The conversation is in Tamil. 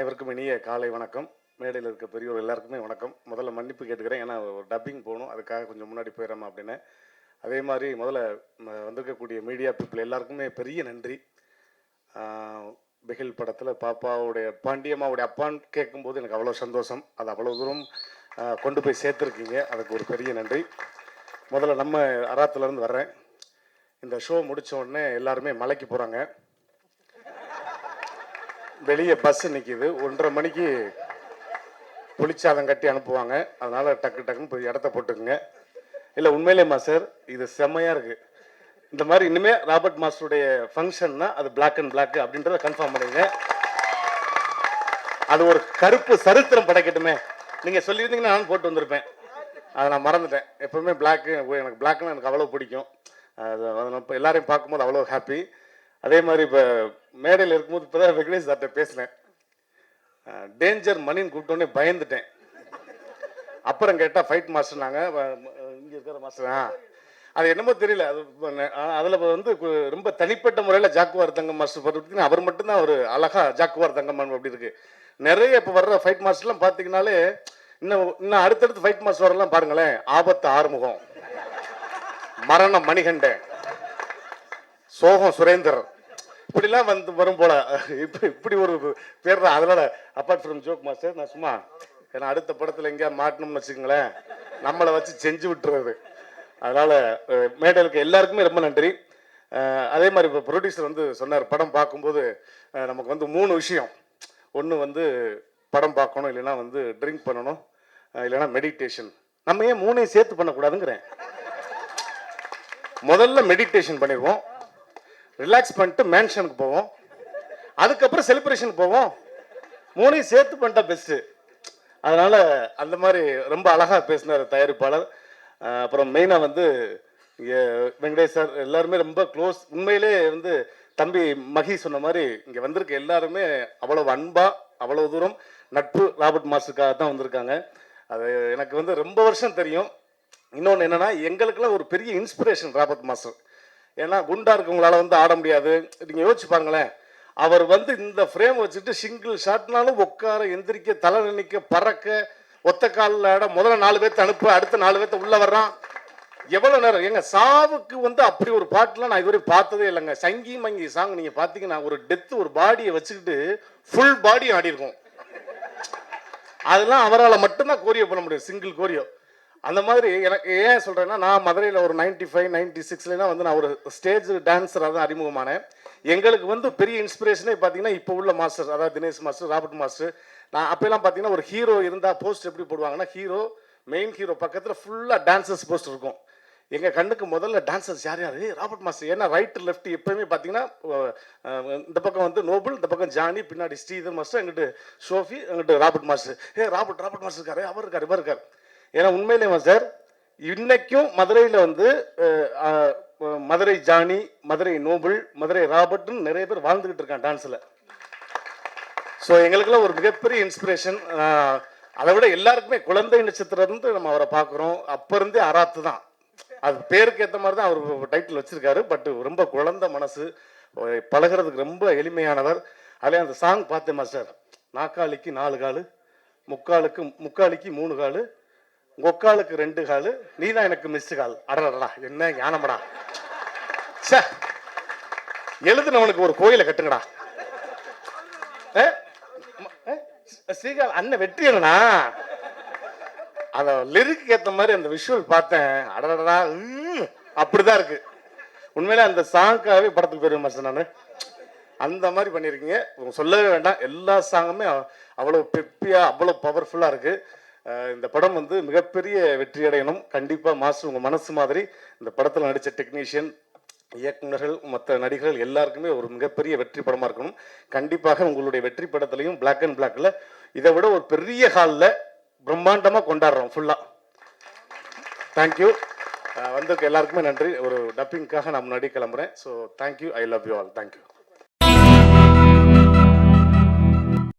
அனைவருக்கும் இனிய காலை வணக்கம். மேடையில் இருக்க பெரியவர் எல்லாருக்குமே வணக்கம். முதல்ல மன்னிப்பு கேட்டுக்கிறேன். ஏன்னா ஒரு டப்பிங் போகணும். அதுக்காக கொஞ்சம் முன்னாடி போயிடறோம் அப்படின்னு. அதே மாதிரி முதல்ல வந்திருக்கக்கூடிய மீடியா பீப்புள் எல்லாருக்குமே பெரிய நன்றி. பிகில் படத்தில் பாப்பாவுடைய பாண்டியம்மாவுடைய அப்பான்னு கேட்கும்போது எனக்கு அவ்வளோ சந்தோஷம். அது அவ்வளோ தூரம் கொண்டு போய் சேர்த்துருக்கீங்க. அதுக்கு ஒரு பெரிய நன்றி. முதல்ல நம்ம அராத்துலேருந்து வர்றேன். இந்த ஷோ முடித்த உடனே எல்லாருமே மலைக்கு போகிறாங்க வெளியே பஸ் நிற்கிது ஒன்றரை மணிக்கு புளிச்சாதம் கட்டி அனுப்புவாங்க. அதனால் டக்கு டக்குன்னு போய் இடத்த போட்டுக்குங்க. இல்லை உண்மையிலேம்மா சார் இது செம்மையாக இருக்குது இந்த மாதிரி இனிமேல் ராபர்ட் மாஸ்டருடைய ஃபங்க்ஷன்னா அது பிளாக் அண்ட் பிளாக் அப்படின்றத கன்ஃபார்ம் பண்ணுங்க அது ஒரு கருப்பு சரித்திரம் படைக்கட்டுமே. நீங்கள் சொல்லியிருந்தீங்கன்னா நான் போட்டு வந்திருப்பேன். அதை நான் மறந்துட்டேன். எப்பவுமே பிளாக்கு எனக்கு பிளாக்னா எனக்கு அவ்வளோ பிடிக்கும். அது அதை இப்போ எல்லாரையும் பார்க்கும்போது அவ்வளோ ஹாப்பி அதே மாதிரி இப்போ மேடையில் இருக்கும்போது இப்போ தான் வெங்கடேஷ் சார்கிட்ட பேசினேன். டேஞ்சர் மணின்னு கூப்பிட்டோன்னே பயந்துட்டேன். அப்புறம் கேட்டால் ஃபைட் மாஸ்டர் நாங்கள் இங்கே இருக்கிற மாஸ்டர் ஆ அது என்னமோ தெரியல. அது அதில் வந்து ரொம்ப தனிப்பட்ட முறையில் ஜாக்குவார் தங்கம் மாஸ்டர் பற்றி அவர் மட்டும்தான் ஒரு அழகா ஜாக்குவார் தங்கம் அப்படி இருக்கு. நிறைய இப்போ வர்ற ஃபைட் மாஸ்டர்லாம் பார்த்தீங்கனாலே இன்னும் இன்னும் அடுத்தடுத்து ஃபைட் மாஸ்டர் வரலாம் பாருங்களேன். ஆபத்து ஆறுமுகம். மரணம் மணிகண்டன். சோகம் சுரேந்தர். இப்படிலாம் வந்து வரும் போல. இப்படி இப்படி ஒரு பேர் தான் அதனால அப்பார்ட் ஃப்ரம் ஜோக் மாஸ்டர் நான் சும்மா ஏன்னா அடுத்த படத்தில் எங்கேயா மாட்டணும்னு வச்சுக்கோங்களேன். நம்மளை வச்சு செஞ்சு விட்டுறது. அதனால அஹ், எல்லாருக்குமே ரொம்ப நன்றி. அதே மாதிரி இப்போ ப்ரொடியூசர் வந்து சொன்னார் படம் பார்க்கும்போது நமக்கு வந்து மூணு விஷயம். ஒன்று வந்து படம் பார்க்கணும் இல்லைன்னா வந்து ட்ரிங்க் பண்ணணும் இல்லைன்னா மெடிடேஷன் நம்ம ஏன் மூணையும் சேர்த்து பண்ணக்கூடாதுங்கிறேன். முதல்ல மெடிடேஷன் பண்ணிடுவோம். ரிலாக்ஸ் பண்ணிட்டு மேன்ஷனுக்கு போவோம். அதுக்கப்புறம் செலிப்ரேஷனுக்கு போவோம். மூணையும் சேர்த்து பண்ணிட்டா பெஸ்ட்டு அதனால் அந்த மாதிரி ரொம்ப அழகாக பேசினார் தயாரிப்பாளர். அப்புறம் மெயினாக வந்து இங்கே வெங்கடேஷ் சார். எல்லாருமே ரொம்ப க்ளோஸ் உண்மையிலே வந்து தம்பி மகி சொன்ன மாதிரி இங்கே வந்திருக்க எல்லாருமே அவ்வளவு அன்பாக அவ்வளோ தூரம் நட்பு ராபர்ட் மாஸ்டருக்காக தான் வந்திருக்காங்க. அது எனக்கு வந்து ரொம்ப வருஷம் தெரியும். இன்னொன்று என்னன்னா எங்களுக்கெல்லாம் ஒரு பெரிய இன்ஸ்பிரேஷன் ராபர்ட் மாஸ்டர். ஏன்னா குண்டா இருக்கவங்களால வந்து ஆட முடியாது. நீங்கள் யோசிச்சு பாருங்களேன். அவர் வந்து இந்த ஃப்ரேம் வச்சுட்டு சிங்கிள் ஷாட்னாலும் உட்கார எந்திரிக்க தலை நினைக்க பறக்க ஒத்த காலில் ஆட முதல்ல நாலு பேர்த்த அனுப்பு அடுத்த நாலு பேர்த்த உள்ள வர்றான். எவ்வளவு நேரம்? எங்க சாவுக்கு வந்து அப்படி ஒரு பாட்டுலாம் நான் இதுவரை பார்த்ததே இல்லைங்க. சங்கி மங்கி சாங் நீங்க பாத்தீங்கன்னா ஒரு டெத் ஒரு பாடியை வச்சுக்கிட்டு ஃபுல் பாடி ஆடி இருக்கும் அதெல்லாம் அவரால் மட்டும்தான் கோரியோ பண்ண முடியும் சிங்கிள் கோரியோ. அந்த மாதிரி எனக்கு ஏன் சொல்கிறேன்னா நான் மதுரையில் ஒரு நைன்டி ஃபைவ் நைன்டி சிக்ஸ்லாம் வந்து நான் ஒரு ஸ்டேஜ் டான்ஸராக தான் அறிமுகமானேன். எங்களுக்கு வந்து பெரிய இன்ஸ்பிரேஷனே பார்த்தீங்கன்னா இப்போ உள்ள மாஸ்டர் அதாவது தினேஷ் மாஸ்டர் ராபர்ட் மாஸ்டர் நான் அப்போலாம் பார்த்தீங்கன்னா ஒரு ஹீரோ இருந்தால் போஸ்ட் எப்படி போடுவாங்கன்னா ஹீரோ மெயின் ஹீரோ பக்கத்தில் ஃபுல்லாக டான்சர்ஸ் போஸ்ட் இருக்கும். எங்கள் கண்ணுக்கு முதல்ல டான்சர்ஸ் யார் யார்? ராபர்ட் மாஸ்டர் ஏன்னா ரைட் லெஃப்ட் எப்போயுமே பார்த்தீங்கன்னா இந்த பக்கம் வந்து நோபல் இந்த பக்கம் ஜானி பின்னாடி ஸ்ரீதர் மாஸ்டர் எங்கிட்டு ஷோஃபி எங்கிட்டு ராபர்ட் மாஸ்டர் ஏ ராபர்ட் ராபர்ட் மாஸ்டர் இருக்காரு அவர் இருக்கார் இவர் இருக்கார். ஏன்னா உண்மையிலேயே சார் இன்னைக்கும் மதுரையில் வந்து மதுரை ஜானி மதுரை நோபல் மதுரை ராபர்ட்னு நிறைய பேர் வாழ்ந்துகிட்டு இருக்கான் டான்ஸில் ஸோ எங்களுக்கெல்லாம் ஒரு மிகப்பெரிய இன்ஸ்பிரேஷன் அதை விட எல்லாருக்குமே குழந்தை நட்சத்திரம் இருந்து நம்ம அவரை பார்க்குறோம். அப்போ இருந்தே அராத்து தான். அது பேருக்கு ஏற்ற மாதிரி தான் அவர் டைட்டில் வச்சிருக்காரு. பட் ரொம்ப குழந்தை மனசு பழகிறதுக்கு பழகுறதுக்கு ரொம்ப எளிமையானவர். அதே அந்த சாங் பார்த்தேன் மாஸ்டர் நாக்காளிக்கு நாலு காலு முக்காலுக்கு முக்காலிக்கு மூணு காலு கொக்காலுக்கு ரெண்டு காலு நீ தான் எனக்கு மிஸ்டு கால். அடடடா என்ன ஞானமடா. சே எழுதுனவனுக்கு ஒரு கோயிலை கட்டுங்கடா. ஏ? அண்ணன் வெற்றி என்னண்ணா அந்த லிரிக்கு ஏத்த மாதிரி அந்த விஷுவல் பார்த்தேன். அடடடா அப்படிதான் இருக்கு. உண்மையிலே அந்த சாங்காகவே படத்துக்கு போயிருவேன் விமர்சனம் நான். அந்த மாதிரி பண்ணியிருக்கீங்க. சொல்லவே வேண்டாம். எல்லா சாங்குமே அவ்வளோ பெப்பியாக அவ்வளோ பவர்ஃபுல்லாக இருக்குது இந்த படம் வந்து மிகப்பெரிய வெற்றி அடையணும். கண்டிப்பாக மாஸ்டர் உங்கள் மனசு மாதிரி இந்த படத்தில் நடித்த டெக்னீஷியன் இயக்குனர்கள் மற்ற நடிகர்கள் எல்லாருக்குமே ஒரு மிகப்பெரிய வெற்றி படமாக இருக்கணும். கண்டிப்பாக உங்களுடைய வெற்றி படத்துலையும் பிளாக் அண்ட் பிளாக்ல இதை விட ஒரு பெரிய ஹாலில் பிரம்மாண்டமாக கொண்டாடுறோம் ஃபுல்லாக தேங்க்யூ வந்திருக்க எல்லாருக்குமே நன்றி. ஒரு டப்பிங்காக நான் முன்னாடி கிளம்புறேன். So thank you I love you all thank you